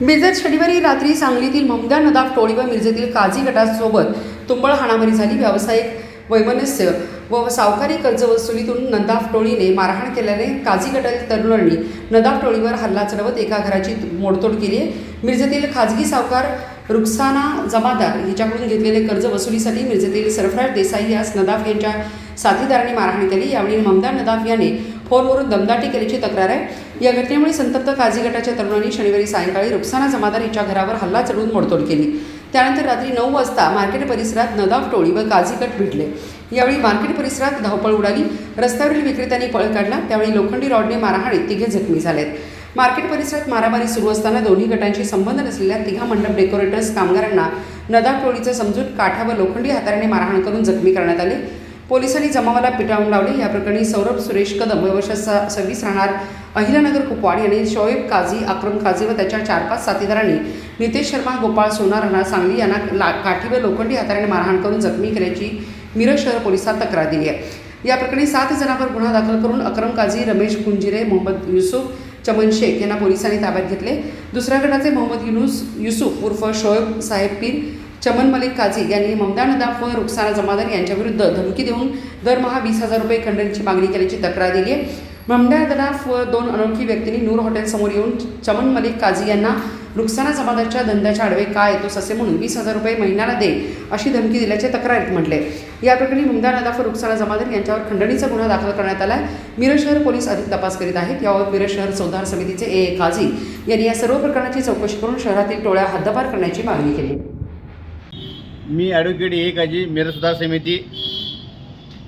मिरजेत शनिवारी रात्री सांगलीतील ममदा नदाफ टोळी व मिरजेतील काझी गटासोबत तुंबळ हाणामारी झाली. व्यावसायिक वैमनस्य व सावकारी कर्ज वसुलीतून नदाफ टोळीने मारहाण केल्याने काझी गटातील तरुणांनी नदाफ टोळीवर हल्ला चढवत एका घराची मोडतोड केली आहे. मिरजेतील खाजगी सावकार रुखसाना जमादार हिच्याकडून घेतलेले कर्ज वसुलीसाठी मिरजेतील सरफराज देसाई यास नदाफ यांच्या साथीदारांनी मारहाण केली. यावेळी ममदा नदाफ याने फोनवरून दमदाटी केल्याची तक्रार आहे. या घटनेमुळे संतप्त काझी गटाच्या तरुणांनी शनिवारी सायंकाळी रुखसाना जमादार हिच्या घरावर हल्ला चढवून मोडतोड केली. त्यानंतर रात्री नऊ वाजता मार्केट परिसरात नदाफ टोळी व काझी गट भेटले. यावेळी मार्केट परिसरात धावपळ उडाली. रस्त्यावरील विक्रेत्यांनी पळ काढला. त्यावेळी लोखंडी रॉडने मारहाणीत तिघे जखमी झालेत. मार्केट परिसरात मारामारी सुरू असताना दोन्ही गटांशी संबंध नसलेल्या तिघा मंडप डेकोरेटर्स कामगारांना नदा टोळीचं समजून काठा व लोखंडी हाताने मारहाण करून जखमी करण्यात आले. पोलिसांनी जमावाला पिटाळून लावले. या प्रकरणी सौरभ सुरेश कदम वय सव्वीस राहणार अहिलानगर कुपवाड यांनी शोएब काझी अक्रम काझी व त्याच्या चार पाच साथीदारांनी नितेश शर्मा गोपाळ सोना राहणार सांगली यांना ला काठी व लोखंडी हाताने मारहाण करून जखमी केल्याची मिरज शहर पोलिसात तक्रार दिली आहे. या प्रकरणी सात जणांवर गुन्हा दाखल करून अक्रम काझी रमेश कुंजिरे मोहम्मद युसुफ चमन शेख यांना पोलिसांनी ताब्यात घेतले. दुसऱ्या गटाचे मोहम्मद युनुस युसुफ उर्फ शोएब साहेब पीर चमन मलिक काझी यांनी ममदा नदाफ व रुखसाना जमादार यांच्याविरुद्ध धमकी देऊन दरमहा वीस हजार रुपये खंडणीची मागणी केल्याची तक्रार दिली आहे. ममदा नदाफ व दोन अनोळखी व्यक्तींनी नूर हॉटेलसमोर येऊन चमन मलिक काझी यांना रुखसाना जमादारच्या धंद्याच्या आडवे काय येतोस असे म्हणून वीस हजार रुपये महिन्याला दे अशी धमकी दिल्याचे तक्रारीत म्हटले. या प्रकरणी मुमदा नदाफ व रुखसाना जमादार यांच्यावर खंडणीचा गुन्हा दाखल करण्यात आला आहे मिरज शहर पोलीस अधिक तपास करीत आहेत. यावर मिरज शहर सुधार समितीचे ए ए काझी यांनी या सर्व प्रकरणाची चौकशी करून शहरातील टोळ्या हद्दपार करण्याची मागणी केली. मी ॲडव्होकेट ए काजी मिरज सुधार समिती.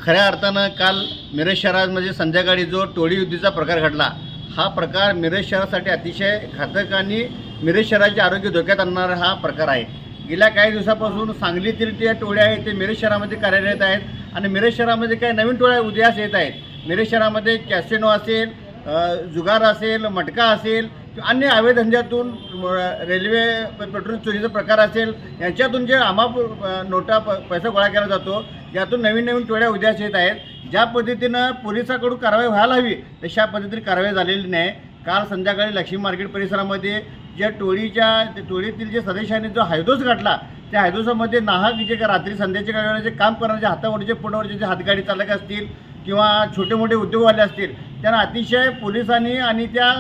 खऱ्या अर्थानं काल मिरज शहरामध्ये संध्याकाळी जो टोळी युद्धीचा प्रकार घडला हा प्रकार मिरज शहरासाठी अतिशय घातक आणि मिरज शहराचे आरोग्य धोक्यात आणणारा हा प्रकार आहे. गेल्या काही दिवसापासून सांगलीतील जे टोळे आहेत ते मिरज शहरामध्ये कार्यरत आहेत आणि मिरज शहरामध्ये काही नवीन टोळ्या उदयास येत आहेत. मिरज शहरामध्ये कॅसिनो असेल जुगार असेल मटका असेल किंवा अन्य अवैध धंद्यातून रेल्वे पेट्रोल चोरीचा प्रकार असेल यांच्यातून जे आमाप नोटा प पैसा गोळा केला जातो यातून नवीन नवीन टोळ्या उद्यास येत आहेत. ज्या पद्धतीनं पोलिसाकडून कारवाई व्हायला हवी तशा पद्धतीने कारवाई झालेली नाही. काल संध्याकाळी लक्ष्मी मार्केट परिसरामध्ये ज्या टोळीच्या टोळीतील जे सदस्यांनी जो हायदोस गाठला त्या हायदोसामध्ये नाहक जे का रात्री संध्याच्या काळी जे काम करणारे हातावरचे पुण्यावरचे जे हातगाडी चालक असतील किंवा छोटे मोठे उद्योगवाले असतील त्यांना अतिशय पोलिसांनी आणि त्या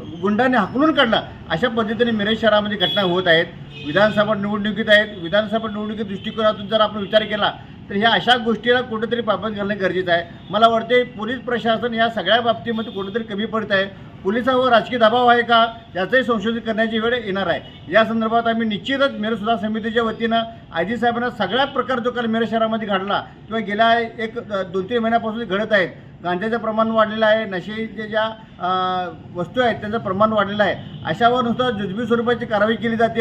गुंडांनी गुंडाने हाकलून काढला. अशा पद्धतीने मिरज शहरामध्ये घटना होत आहेत. विधानसभा निवडणुकीत आहेत. विधानसभा निवडणुकीत दृष्टिकोनातून जर आपण विचार केला तर ह्या अशा गोष्टीला कुठेतरी पाबंद घालणं गरजेचं आहे. मला वाटते पोलीस प्रशासन या सगळ्या बाबतीमध्ये कुठेतरी कमी पडत आहे पोलिसावर राजकीय दबाव आहे का याचंही संशोधन करण्याची वेळ येणार आहे. या संदर्भात आम्ही निश्चितच मेरे सुधार समितीच्या वतीनं आजी साहेबांना सगळ्या प्रकार जो काल मेरे शहरामध्ये घडला किंवा गेल्या एक दोन तीन महिन्यापासून घडत आहेत गांजाचं प्रमाण वाढलेलं आहे नशेच्या ज्या वस्तू आहेत त्यांचं प्रमाण वाढलेलं आहे अशावर नुसतं जुजबी स्वरूपाची कारवाई केली जाते.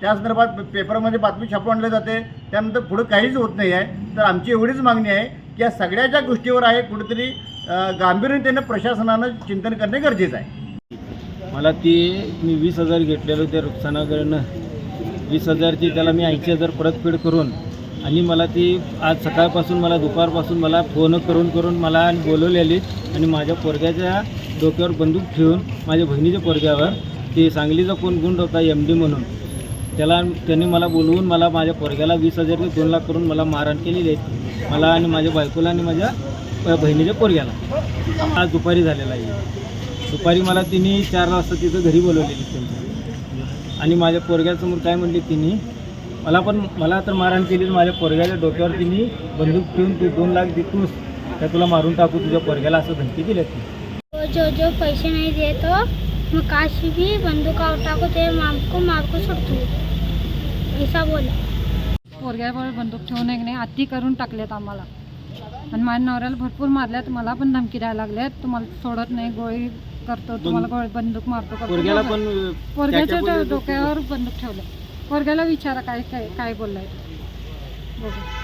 त्या संदर्भात पेपरमध्ये बातमी छापून आणली जाते. त्यानंतर पुढं काहीच होत नाही आहे. तर आमची एवढीच मागणी आहे की या सगळ्या ज्या गोष्टीवर आहे कुठेतरी गांभीर्याने त्यांना प्रशासनानं चिंतन करणे गरजेचं आहे. मला ती मी वीस हजार घेतलेलो त्या रुखसानाकडनं वीस हजारची त्याला मी ऐंशी हजार परतफेड करून आणि मला ती आज सकाळपासून मला दुपारपासून मला फोन करून करून मला बोलवलेली आणि माझ्या पोरग्याच्या डोक्यावर बंदूक ठेवून माझ्या बहिणीच्या पोरग्यावर ते सांगलीचा कोण गुंड होता एम डी म्हणून. त्याला त्यांनी मला बोलवून मला माझ्या पोरग्याला वीस हजार ते दोन लाख करून मला मारहाण केलेली आहे. मला आणि माझ्या बायकोला आणि माझ्या बहिणीच्या पोरग्याला. आज दुपारी झालेला आहे. दुपारी मला तिने चार वाजता तिथं घरी बोलवलेली त्यांच्या. आणि माझ्या पोरग्यासमोर काय म्हणली तिने मला पण मला तर मारहाण केली माझ्या पोरग्याच्या डोक्यावर तिने बंदूक ठेवून तू दोन लाख देतोस त्या तुला मारून टाकू तुझ्या पोरग्याला असं धमकी दिली ती जो जो पैसे नहीं दे तो मैं काश भी बंदूक उठा को तेरे माम को मार को छोड़ती ऐसा बोला. पोरग्यावर बंदूक ठेवून एक नाही अति करून टाकलेत आम्हाला. आणि माझ्या नवऱ्याला भरपूर मारल्यात मला पण धमकी द्यायला लागल्यात तुम्हाला सोडत नाही गोळी करतो तुम्हाला गोळी बंदूक मारतो पोरग्याला. पण पोरग्याच्या डो- डोक्यावर बंदूक ठेवलं पोरग्याला विचारा काय काय काय बोललाय. बघू